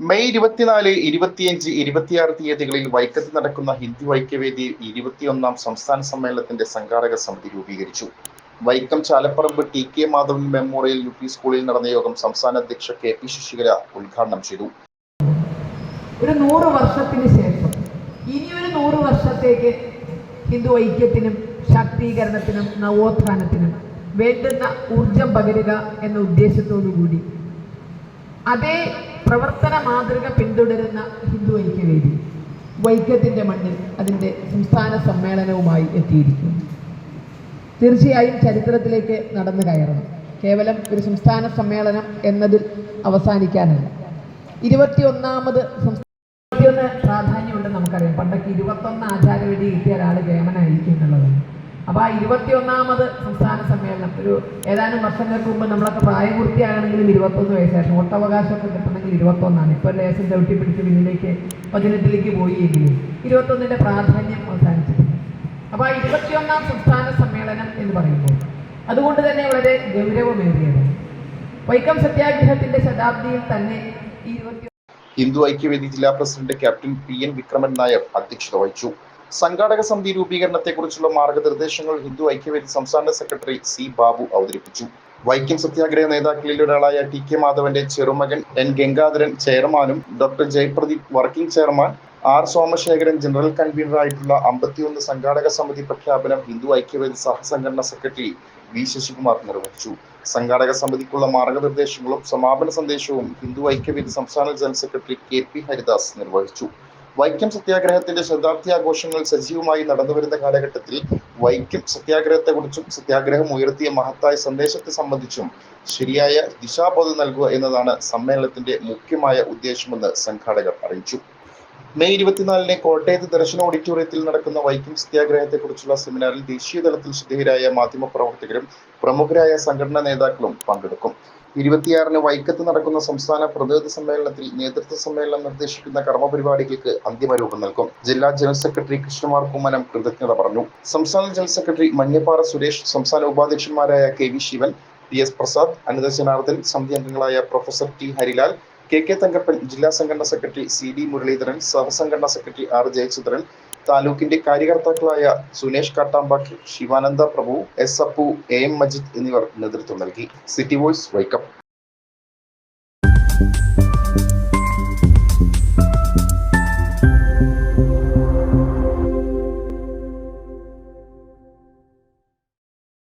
May ഇരുപത്തിനാല് ഇരുപത്തിയഞ്ച് ഇരുപത്തിയാറ് തീയതികളിൽ വൈക്കത്ത് നടക്കുന്ന ഹിന്ദു ഐക്യവേദി ഇരുപത്തിയൊന്നാം സംസ്ഥാന സമ്മേളനത്തിന്റെ സംഘാടക സമിതി രൂപീകരിച്ചു. Vaikom Chalapparambu T K Madhavan memorial U P സ്കൂളിൽ നടന്ന യോഗം സംസ്ഥാന അധ്യക്ഷ കെ പി ശശികല ഉദ്ഘാടനം ചെയ്തു. ഒരു നൂറ് വർഷത്തിന് ശേഷം ഇനി ഒരു നൂറ് വർഷത്തേക്ക് ഹിന്ദു ഐക്യത്തിനും ശാക്തീകരണത്തിനും നവോത്ഥാനത്തിനും വേണ്ടുന്ന ഊർജം പകരുക എന്ന ഉദ്ദേശത്തോടു കൂടി അതേ പ്രവർത്തന മാതൃക പിന്തുടരുന്ന ഹിന്ദു ഐക്യവേദി വൈക്കത്തിന്റെ മണ്ണിൽ അതിന്റെ സംസ്ഥാന സമ്മേളനവുമായി എത്തിയിരിക്കുന്നു. തീർച്ചയായും ചരിത്രത്തിലേക്ക് നടന്നു കയറണം. കേവലം ഒരു സംസ്ഥാന സമ്മേളനം എന്നതിൽ അവസാനിക്കാനല്ല. ഇരുപത്തിയൊന്നാമത് സംസ്ഥാന പ്രാധാന്യമുണ്ട് നമുക്കറിയാം. പണ്ടൊക്കെ ഇരുപത്തൊന്ന് ആചാരവേദി കിട്ടിയ ഒരാൾ കേമനായിരിക്കും എന്നുള്ളതാണ്. അപ്പോൾ ആ ഇരുപത്തിയൊന്നാമത് സംസ്ഥാന സമ്മേളനം. ഒരു ഏതാനും വർഷങ്ങൾക്ക് മുമ്പ് നമ്മളൊക്കെ പ്രായപൂർത്തിയാണെങ്കിലും ഇരുപത്തൊന്ന് വയസ്സായിരുന്നു. വോട്ടവകാശമൊക്കെ കിട്ടണമെങ്കിൽ ഇരുപത്തൊന്നാണ്. ഇപ്പോൾ ലേശം ചവിട്ടി പിടിച്ച് പിന്നിലേക്ക് പതിനെട്ടിലേക്ക് പോയി എങ്കിലും ഇരുപത്തൊന്നിന്റെ പ്രാധാന്യം അവസാനിച്ചിട്ടുണ്ട്. അപ്പോൾ ആ ഇരുപത്തിയൊന്നാം സംസ്ഥാന സമ്മേളനം എന്ന് പറയുമ്പോൾ അതുകൊണ്ട് തന്നെ വളരെ ഗൗരവമേറിയത്. വൈക്കം സത്യാഗ്രഹത്തിന്റെ ശതാബ്ദിയിൽ തന്നെ ഇരുപത്തി ഹിന്ദു ഐക്യവേദി ജില്ലാ president captain P N Vikraman Nair അധ്യക്ഷത വഹിച്ചു. സംഘാടക സമിതി രൂപീകരണത്തെക്കുറിച്ചുള്ള മാർഗനിർദ്ദേശങ്ങൾ ഹിന്ദു ഐക്യവേദി സംസ്ഥാന സെക്രട്ടറി സി ബാബു അവതരിപ്പിച്ചു. വൈക്കം സത്യാഗ്രഹ നേതാക്കളിൽ ഒരാളായ ടി കെ മാധവന്റെ ചെറുമകൻ എൻ ഗംഗാധരൻ ചെയർമാനും doctor Jayapradeep working chairman R Somasekharan general കൺവീനറായിട്ടുള്ള അമ്പത്തിയൊന്ന് സംഘാടക സമിതി പ്രഖ്യാപനം ഹിന്ദു ഐക്യവേദി സഹസംഘടന സെക്രട്ടറി വി ശശികുമാർ നിർവഹിച്ചു. സംഘാടക സമിതിക്കുള്ള മാർഗനിർദ്ദേശങ്ങളും സമാപന സന്ദേശവും ഹിന്ദു ഐക്യവേദി സംസ്ഥാന general secretary K P Haridas നിർവഹിച്ചു. വൈക്കം സത്യാഗ്രഹത്തിന്റെ ശതാബ്ദി ആഘോഷങ്ങൾ സജീവമായി നടന്നുവരുന്ന കാലഘട്ടത്തിൽ വൈക്കം സത്യാഗ്രഹത്തെക്കുറിച്ചും സത്യാഗ്രഹം ഉയർത്തിയ മഹത്തായ സന്ദേശത്തെ സംബന്ധിച്ചും ശരിയായ ദിശാബോധം നൽകുക എന്നതാണ് സമ്മേളനത്തിന്റെ മുഖ്യമായ ഉദ്ദേശമെന്ന് സംഘാടകർ അറിയിച്ചു. മെയ് ഇരുപത്തിനാലിന് കോട്ടയത്ത് ദർശന ഓഡിറ്റോറിയത്തിൽ നടക്കുന്ന വൈക്കം സത്യാഗ്രഹത്തെക്കുറിച്ചുള്ള സെമിനാറിൽ ദേശീയ തലത്തിൽ ശ്രദ്ധേയരായ മാധ്യമപ്രവർത്തകരും പ്രമുഖരായ സംഘടനാ നേതാക്കളും പങ്കെടുക്കും. ഇരുപത്തിയാറിന് വൈക്കത്ത് നടക്കുന്ന സംസ്ഥാന പ്രതിനിധി സമ്മേളനത്തിൽ നേതൃത്വ സമ്മേളനം നിർദ്ദേശിക്കുന്ന കർമ്മപരിപാടികൾക്ക് അന്തിമ രൂപം നൽകും. ജില്ലാ ജനറൽ സെക്രട്ടറി കൃഷ്ണമാർ കുമ്മനം കൃതജ്ഞത പറഞ്ഞു. സംസ്ഥാന ജനറൽ സെക്രട്ടറി മഞ്ഞപ്പാറ സുരേഷ് സംസ്ഥാന ഉപാധ്യക്ഷന്മാരായ K V Sivan P S Prasad Anitha Janardhan സമിതി അംഗങ്ങളായ professor T Harilal K K Thankappan ജില്ലാ സംഘടനാ സെക്രട്ടറി സി ഡി മുരളീധരൻ സഹസംഘടനാ സെക്രട്ടറി ആർ ജയചന്ദ്രൻ താലൂക്കിന്റെ കാര്യകർത്താക്കളായ Sunesh Kattampakki Sivananda Prabhu S Appu A M Majid എന്നിവർ നേതൃത്വം നൽകി. City voice Vaikom.